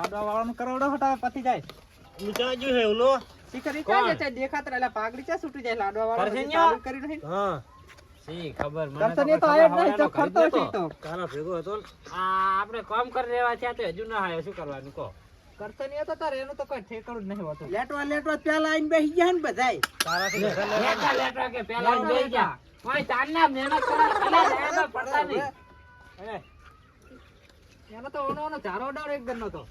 લાડવા વાળાનું કરોડો હટાવે પતી જાય. નીચા જો હે ઓલો. શીખર ઈ કોણ? ક્યાં જતા દેખાતા એટલે પાઘડી ક્યાં છૂટી જાય લાડવા વાળા? ચાલુ કરી નહીં હા. સી ખબર મને તો નહીં તો આયો નહીં તો ખરતો છે તો. તારા ભેગો હતો આ આપણે કામ કરી રહેવા છે તો હજુ ના આયો. શું કરવાનું કો કરતો નહીં હતો તારે એનું તો કોઈ ઠેકાણું જ નહીં હોતું. લેટવા લેટવા પેલા આઈને બેસી ગયા ને બધાય. તારાથી લેટવા લેવા લેટા લેટા કે પેલા બેહી લેટા. ગયા? ઓય ચાંદના મહેનત કરે પેલા તો પડતા નહીં. એનો તો ઓનો ઓનો ચારો ઉડાડો એક ગણનો તો.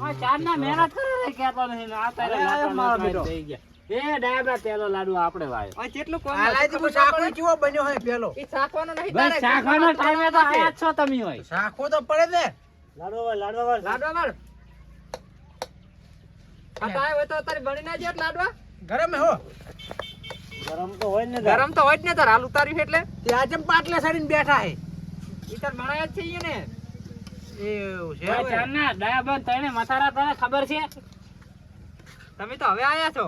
ઓય ચાંદના મહેનત કરે રે નહીં આ તારે અરે, લેટા આ મારો બેટો. થઈ ગયા. એ ડાયબા પેલો લાડુ આપણે વાયો. આ જેટલું કોમ આ લાયથી હું શાકો બન્યો હોય પેલો? ઈ શાકવાનો નહીં તારે શાકવાનો ટાઈમે તો આયા છો તમે હોય. શાકો તો પડે ને. લાડવા વાળ લાડવા વાળ. લાડવા વાળ. આ તો હોય તો તારી બની ના જેટ લાડવા. ગરમ હે હો. ગરમ તો હોય ને ગરમ તો હોય જ ને તાર હાલ ઉતાર્યું એટલે. તે આજે પાટલે સડીને બેઠા હે. ઈ તાર બનાયા જ છે ને. એવું છે ઓય હવે. તને મથારા તને ખબર છે? તમે તો હવે આયા છો.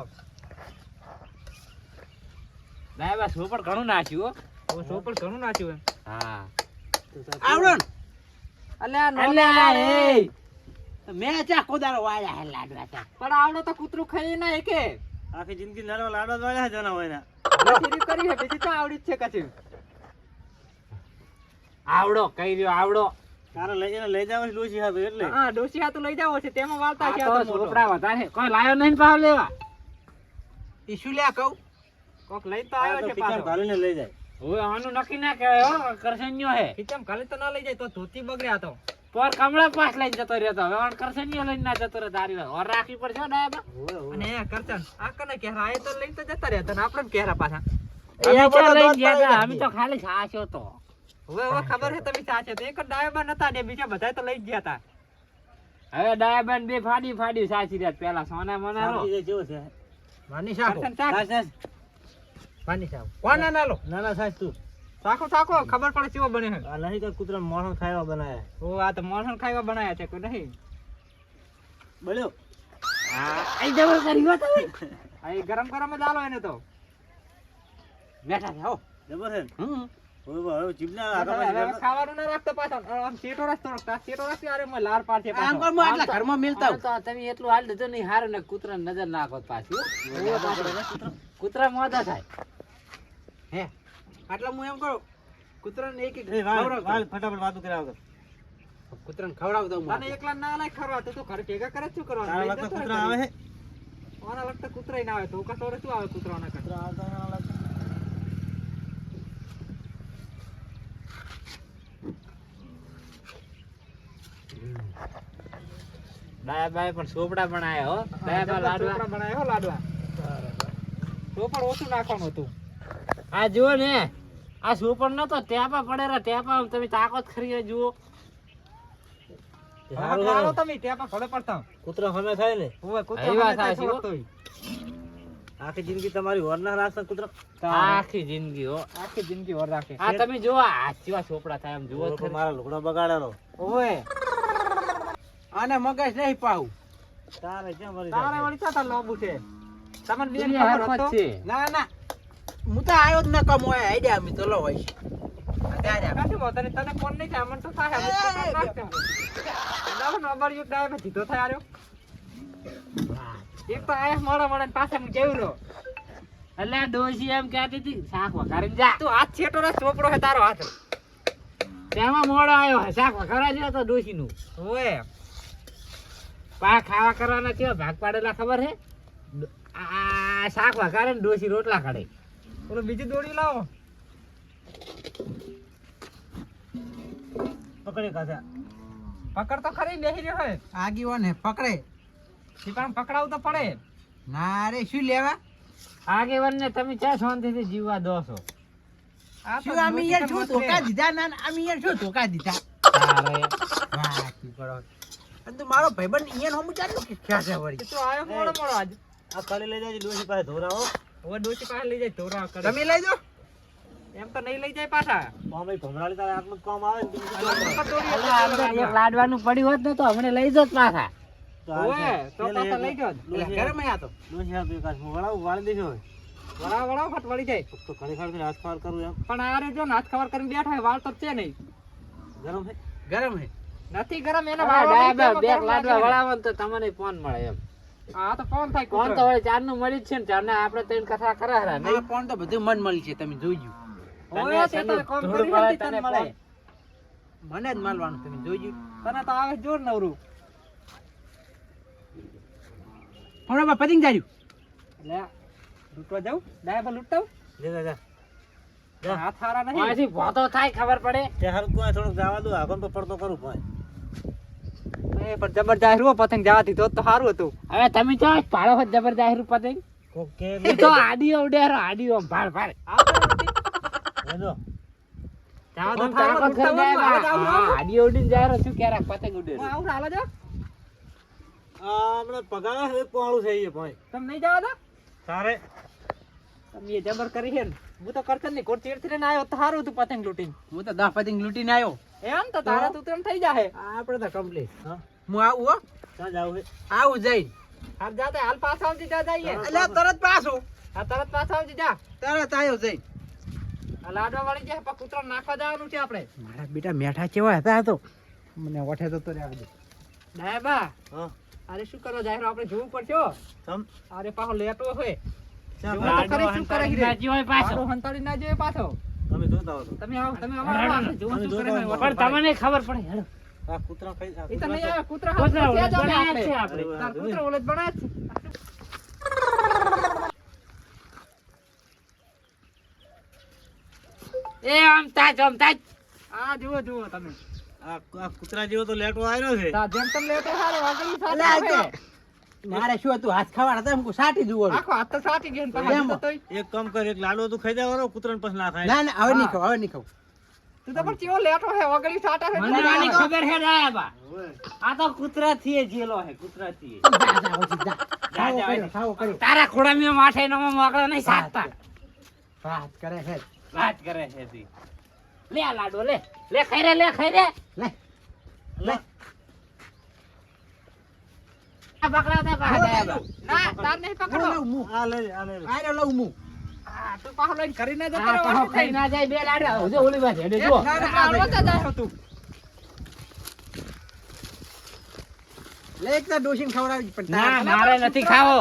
ડાયબા સુપર ઘણું નાખ્યું હો. સો પણ ઘણું નાચ્યું એમ. હા. આવડો અલ્યા એ. મેં ચા કોદારો વાળ્યા હે લાડવા ચા પણ આવડો તો કૂતરું ખાઈ ના એકે. આખી જિંદગી લાડવા લાડવા વાળ્યા જના હોય ને કરી હે બીજી તો આવડી જ છે કશું આવડો કઈ રહ્યો આવડો. લઈ એને લઈ જવાની એટલે. હા ડોસી હાથું લઈ જાવો છે તેમાં વાળતા છે આ આ તો તો મોટો. સોપડા વધારે કોઈ લાયો નહીં ભાવ લેવા? ઈ લ્યા કહું? કોક લઈ તો આવ્યો છે પાછો. ભાલીને લઈ જાય. હવે આનું નક્કી ના કહેવાય હો કરશન્યો હે ખીચામ ખાલી તો ના લઈ જાય તો ધોતી બગડ્યા તો. પર કમળા પાસ લઈને જતો રહ્યો તો. હવે લઈને ના જતો રહ્યો તારી ઓર રાખવી પડશે ડાયાબા અને એ આ કને કેરા આયે તો લઈને તો જતા રહ્યા તને આપણે કેરા પાછા? અમે તા? તો ખાલી ખાશો તો. હવે હવે ખબર છે તમે સાચે તો? એક જ હતા નતા ને બીજા બધા તો લઈ ગયા તા. હવે ડાયાબા બે ફાડી ફાડી સાચી રહ્યા પેલા સોના મોના રો. જેવો છે. માની સાચ. માની શાકો? કોના નાલો ના ના સાચ તું. સાખો સાખો ખબર પડે કેવો બને છે. આ નહીં તો કૂતરા મોહન ખાવા બનાયા ઓ આ તો મોહન ખાવા બનાયા છે કોઈ નહીં. બળ્યો હા. આઈ જબર કરી હો તમે આ ગરમ ગરમ જ આલો એને તો. બેઠા છે હો જબર છે હમ. કૂતરા નજર નાખો પાછું કૂતરા મોદા થાય. હે આટલા હું એમ કહું કૂતરાને એક ફટાફટ વાતું કૂતરાને તને એકલા ના લાય ખરવા તો તું ઘરે ભેગા કરે શું કરવાનું? કૂતરા આવે. ઓના લગતા ના આવે તો ઉકા શું આવે કૂતરાઓના ઘરે? કૂતરા ડાયાબાએ પણ સોપડા બનાયા હો. ડાયાબા લાડવા. સોપડા બનાવ્યા હો લાડવા. સોપડ ઓછું નાખવાનું હતું. આ જુઓ ને આ સુપર નતો ટેપા પડેલા ટેપા તમે તાકાત ખરી જુઓ. ને? તમે પણ ભલે પડતા કૂતરા સામે થાય ને? કૂતરો. આખી જિંદગી તમારી વરના રાખશે કૂતરા? આખી જિંદગી હો. આખી જિંદગી રાખે. આ તમે જુઓ આ જેવા ચોપડા થાય એમ જુઓ. મારા લુગડા બગાડેલો. આને મગજ નહીં પાવું તારે કેમ વળી તારે વળી ચાતા લાંબુ છે? તમને બેન ખબર હતો? ના ના. હું તો આવ્યો જ ન કમોય આઈડિયા મી તો લો હોય. આયા મોડા મોડા ને પાછા હું જેવું એટલે આ એમ કહેતી હતી શાક વઘારીને જા. તું હાથ છેટો ચોપડો હે તારો હાથ. તેમાં મોડો આવ્યો હે, શાક વખારા તો ડોશી નું ઓવે. પા ખાવા કરવાના કેવા ભાગ પાડેલા ખબર હે? આ શાક વઘારે ને ડોસી રોટલા કાઢે. ઓલો બીજી દોડી લાવો. પકડી કાઢ્યા. પકડ તો ખરી બેહી રહ્યો હે. આગીઓને પકડે. સીપાને પકડાવું તો પડે. ના રે શું લેવા? આગેવાન ને તમે ક્યાં શાંતિથી જીવવા દો છો? આ શું અમે યાર શું ધોકા દીધા ના ના, અમે યાર શું ધોકા દીધા. અરે વાહ, શું કરો અને તું મારો ભાઈબંધ ઈયન હમું ચાલો કે ક્યાં છે વળી? તો આયો મોડો મોડો આજ. આ ખાલી લઈ જાય ડોશી પાસે ધોરાવો હવે ડોશી પાસે લઈ જાય ધોરા કરે. તમે લઈ જાઓ. એમ તો નહીં લઈ જાય પાછા. આમ ભમરાળી તારે આટલું કામ આવે ને લાડવાનું પડ્યું હોત ને તો હમણે લઈ જત પાછા. તો લઈ ડોશી વાળી દેજો ફટ જાય. તો ઘડી ખાડી હાથ કરું એમ. પણ આ રે જો નાથ હાથ ખબર કરીને બેઠા વાળ તો છે નહીં. ગરમ છે? ગરમ હે નથી ગરમ એના ડાયા બે લાડવા વળાવન તો તમને ફોન મળે એમ. હા તો ફોન થાય ફોન તો હવે ચારનું મળી જ છે ને ચાર ને આપણે ત્રણ કથા કરા હરા નહીં? ફોન તો બધું મન મળી છે તમે જોઈજો. મને જ માલવાનું તમે જોઈજો તને તો આવે જોર નવરું. હમણાં પતિંગ જાયું એટલે લૂંટવા જાઉં? ડાયા પર લૂંટાવ જા, જા, જા. હાથ હારા નહીં. ભોતો થાય ખબર પડે. તે હારું થોડુંક જવા દો આગળ તો પડતો કરું ભાઈ. એ પણ જબર જાહેર હો પતંગ જવા દીધો તો સારું હતું. હવે તમે જો પાડો હોત જબરદસ્ત પતંગ? ઓકે એ તો આડી ઉડેરો આડી ઓમ ભાર તો નથી. હેલો. જવા તો હા, આડી ઓડી જાય રો શું કેરા પતંગ ઉડે હું આવું હાલો જો આ હમણાં પગાર હે પોણું થઈ ગયું ભાઈ. તમે નહીં જવા તો? સારે તમે એ જબર કરી હે ને. હું તો કરતો જ કોર ચેડથી આવ્યો તો સારું હતું પતંગ લૂટીને. હું તો દસ પતંગ લૂટીને આવ્યો. એમ તો તારા તું? તેમ થઈ જાહે. આપણે તો કમ્પ્લીટ હું. આવું હો? ક્યાં જાવ આવું જઈ હાલ જાતે હાલ પાછા આવજી જા જઈએ. એટલે તરત પાછો. હા તરત પાછા આવજી જા. તરત આવ્યો જઈ આ લાડવા વાળી જાય પણ કૂતરો નાખવા જવાનું છે આપણે. મારા બેટા મેઠા કેવા હતા તો. મને ઓઠે તો તો રહેવા ડાયબા બા. હા. અરે શું કરો જાહેર આપણે જોવું પડશે તમ. અરે પાછો લેટો હોય. ચાલ છે? રે. હોય પાછો. પાછો હંતાડી ના જોઈએ પાછો. તમે જોતા હો તમે આવો તમે અમારા આપણે શું કરે છે. પણ તમને ખબર પડે હેડો. આ કૂતરા ખાઈ આ એ તમે આ કૂતરા કૂતરા ઓલે ત્યાં બનાયા જ છે આપણે. તાર કૂતરા ઓલે જ બનાયા છે. એ આમ તાજ આમ તાજ આ જુઓ જુઓ તમે આ કૂતરા જેવો તો લેટો આવ્યો છે જેમ તેમ લેટો હારો આગળ. તો મારે શું હતું? હાથ ખાવાના હતા હું સાટી જુઓ આખો હાથ તો સાટી ગયો ને એમ. એક કામ કર એક લાડુ તો ખાઈ દેવાનો કૂતરાને પછી ના ખાય ના ના હવે નહીં ખાવ હવે નહીં ખાવ તું તો પણ ચેવો લેટો હે ઓગળી સાટા હે મને આની ખબર હે ડાયા બા આ તો કૂતરા થી જેલો હે કૂતરા થી જા, જા, પછી જા. ખાવો કર્યો, ખાવો કર્યો. તારા ખોડામાં માથે નો મોકળો નહીં સાતતા વાત કરે છે. વાત કરે છે લે આ લાડવો લે. લે ખાઈ રે લે ખાઈ રે. લે. લે. મારે નથી ખાવો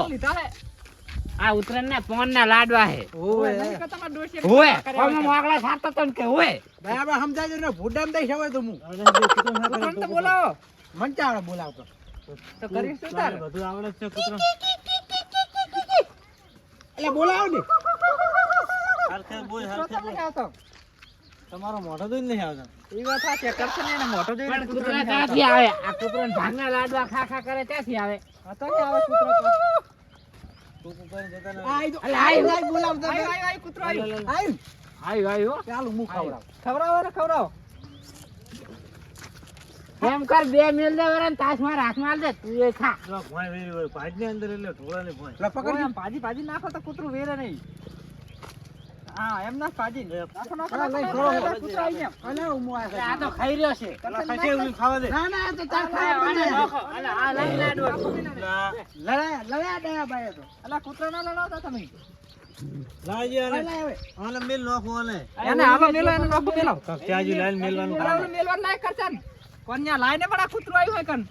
આ ઉતરણ ના પોન ના લાડવા. હે કર્યા ઓમાં. મોકળા સાતતો તન કે હોવે બરાબર સમજાય ને ભૂડામ દઈશ હવે તો હું. તો બોલાવો. મન બોલાવતો. તો કરીશ શું તારે? બધું આવડે છે કૂતરા. એટલે બોલાવો ને. હરખે બોલ કૂતરો હરખે તો બોલ. તમારો મોઢો જોઈને નહીં આવતો. એ વાત સાચી, કરશે ને મોઢો જોઈને પણ કૂતરા ક્યાંથી આવે આ કૂતરા ભાગના લાડવા ખા ખા કરે ત્યાંથી આવે. હતો કે આવે કૂતરો તો? કૂતરાને ખવડાવું. ખવડાવો. એમ કર બે મેલ દે વરન તાસમાં હાથમાં માલ દે તું એ ખા. લો ભાઈ વેરી વેરી ભાજની અંદર એટલે ઢોળા ને ભાઈ લો પકડ એમ ભાજી ભાજી નાખો તો કૂતરું વેરે નહીં. હા એમ ના ભાજી. નાખો નાખો લઈ, ખરો. કૂતરો આઈ ગયો. અલે હું મોં આ આ તો ખાઈ રહ્યો છે. પેલા ખાશે એવું ખાવા દે. ના ના તો તાર ખાવા આને પડે. નોખો. આ લઈ લાડવા લા. લડાય લડાય દયા ભાઈ તો. અલા કૂતરા ના લડાવતા તમે. લાજી આને. આને મેલ નાખો આને. એને હાલો મેલો એને નોખો મેલો. કાક ત્યાંજી લાઈન મેલવાનું મેલવાનું લાયક કરશે ને કોણ ન્યા લાઈને પણ આ કૂતરું આવ્યું હોય કન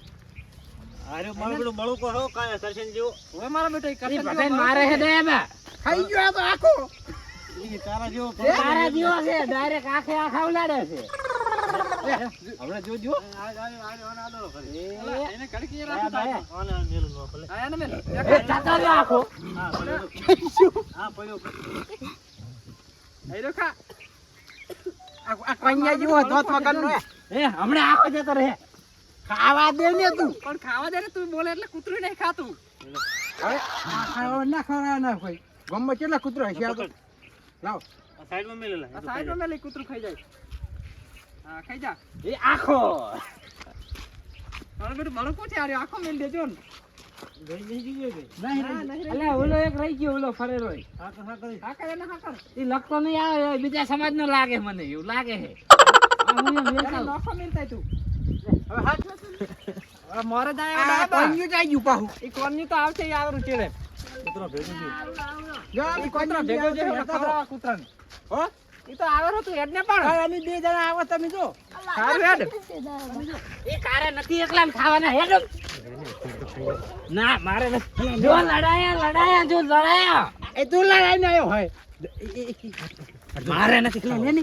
અરે મળું કહો કાય કરશન જીવ? હવે મારા બેટા ઈ કરશે ઈ મારે હે દે બે ખાઈ ગયો આ તો આખો. ઈ તારા જીવ તારા જીવ છે ડાયરેક્ટ આખે આખા ઉલાડે છે. હવે જોજો એ, એને કડકી રાખો તો ભાઈ. આને આ મેલું મેલ. એ આખો. હા પડ્યો હા પડ્યો આઈ ખા. આ કન્યા જેવો ધોત વગરનો હે. એ હમણાં આખો જતો રહે. ખાવા દે ને તું. પણ ખાવા દે ને તું બોલે એટલે કૂતરું નહીં ખાતું. હવે ખાવા ના ખાવા ના કોઈ ગમે કેટલા કૂતરો હશે આ લાવ. સાઈડમાં મેલે લે સાઈડમાં મેલી કૂતરું ખાઈ જાય. હા ખાઈ જા. એ આખો. મારું બેટું મારું આર્યો. આખો મેલ દેજો ને. લખતો નહીં આવે બીજા સમાજ નો લાગે મને એવું લાગે છે. મોરે. કન્યું જાય ગયું પાહું. તો આવશે ઈ આવરું ચીડે. કૂતરો ભેગું થયું. જો ઈ આ કૂતરા કન્યું ભેગો જે જે આવશે ખવડાવવા કૂતરાને. હો? ઈ તો આવે તો તું હેડને પણ. અમે બે જણા આવો તમે જો. સારું હેડ. એ કારે નથી એકલા ખાવાના હેડ. ના મારે જો લડાયા લડાયા જો લડાયા. એ તું લડાઈને આવ્યો હોય. મારે નથી લે, ને.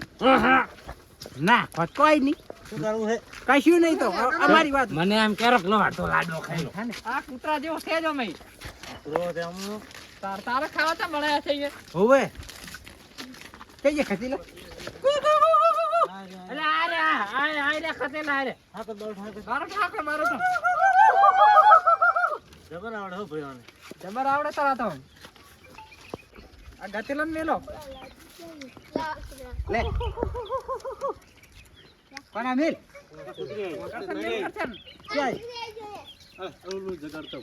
ના કોઈ નહીં. શું કરવું છે? કશું નહીં તો અમારી વાત. મને એમ ક્યારેક લો આટલો લાડો ખાઈ આ કૂતરા જેવો છે જ અમે. તાર તારે ખાવા તો મળ્યા છે. હોવે. કઈ જે ખસી લે એટલે આ રે આ આ આ રે ખતેલા આ રે હા તો દોડ હા તો મારો ઠાકર મારો તો જબર આવડે હો ભાઈ આને. જબર આવડે તારા તો આ ગતિલન મેલો લે કોણ આ મિલ કૂતરી આવી. કરશે ને એવું કરશે ને. ક્યાં હા, ઓલું જગાડતો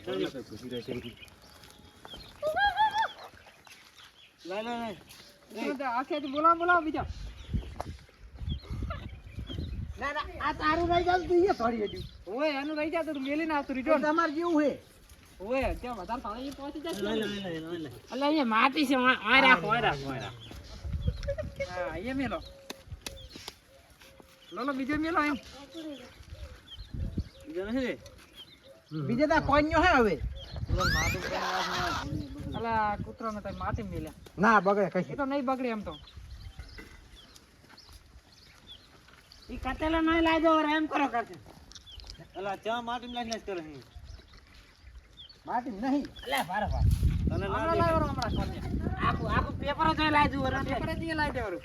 બોલાવ બોલાવ બીજા. ના ના આ તારું રહી જાવ તું એ ફરી હજુ. ઓય એનું રહી જાય તો મેલીને આવતું રીજો તમારે જેવું હે ઓય ત્યાં વધારે સાડા ઈ પહોંચી લાય. એટલે અહીંયા માટી છે આ આ રાખો આ રાખો. આ રાખો હા એ મેલો. લોલો બીજો મેલો એમ. બીજો નથી રે? બીજે કોન્યો હે હવે? ના. અલા માટી મેલ્યા. ના બગડે કઈ તો નહીં બગડે એમ તો. ઈ કતેલા નહીં લાજો હવે એમ કરો કરશે અલા, ચા માટીમાં નાખી નાખ કરે માટી નહીં. એટલે ભારે ભારે તને ના હમણાં દેખાય. લાવવાનો હમણાં કોને. આખું આખું પેપર જ લાજુ જ દેવાનું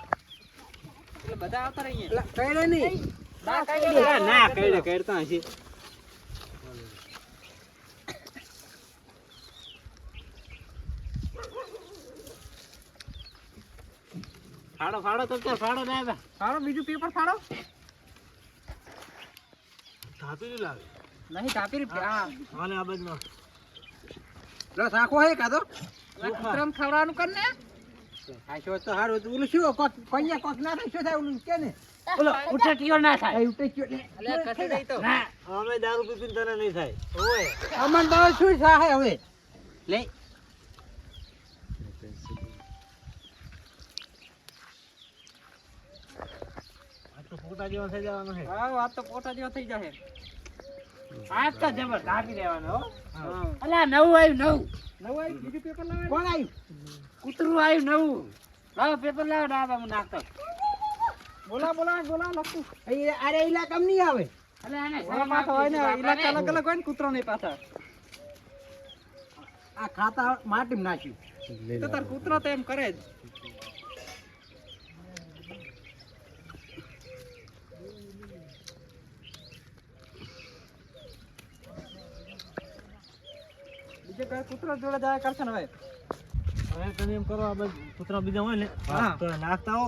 એટલે બધા આવતા રહીએ. કઈ નહીં? ના કઈ ના, ના, કઈડે, હશે. ફાડો ફાડો તો કે ફાડો ના આવે. ફાડો બીજું પેપર ફાડો. થાતું લાવે. નહીં કાપી હા. આને આ બાજુમાં. લો સાખો હે કાતો કૂતરાને ખવડાવવાનું કર ને. આ તો હારું તું ઓલું શું? કોક કોઈયા કોક ના થાય શું થાય ઓલું? કે ને? બોલો ઉઠટીયો ના થાય. એ ઉઠે ગયો લે. એટલે કશું નહીં તો. ના. અમે દારૂ પીપીને તને નહીં થાય. ઓય. અમન તો શું થાય હવે? લે આ જેવા થઈ જવાનો છે. હા વાત તો પોતા જેવા થઈ જશે. આજ તો જબર ધાપી દેવાનો હા. અલા નવું આવ્યું નવું. નવું આવ્યું? બીજું પેપર લાવે કોણ આવ્યું? કૂતરું આવ્યું નવું. લાવો પેપર લાવો દાદા હું નાખતો બોલા બોલા બોલા લખું. અરે અરે ઇલાકામ નહીં આવે. અલે એને પાછા હોય ને ઇલા અલગ અલગ હોય ને કૂતરો નહીં પાછા. આ ખાતા માટી નાખ્યું. તો તાર કૂતરો તો એમ કરે જ. બીજે કઈ કૂતરો જોડે જાય કરશે ને હવે હવે તમે એમ કરો આ બાજુ કૂતરા બીજા હોય ને તો નાખતા હો.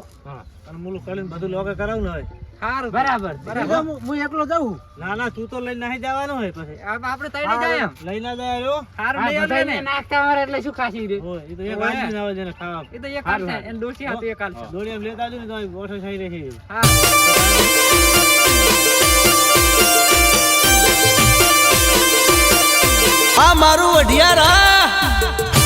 અને મુલું કરીને બધું લોકે કરાવું ને હવે. સારું બરાબર. છે. એ તો હું- હું એકલો જાઉં. ના ના તું તો લઈને નાહી જવાનું હોય પછી. આપણે તૈયાર જાય લઈ ના જાય રહ્યો સારું લઈ આવજે ને. નાખતા અમારે એટલે શું ખાસી રે એ તો એક હોય. આવે જેને ખાવા. એ તો એક સારું, હાલશે સારું. એને ડોશી હાથે એક હાલશે દોડી એમ લેતા આવજો ને તો ઓછો થઈ રહી છે. હા. આ મારું અઢિયારા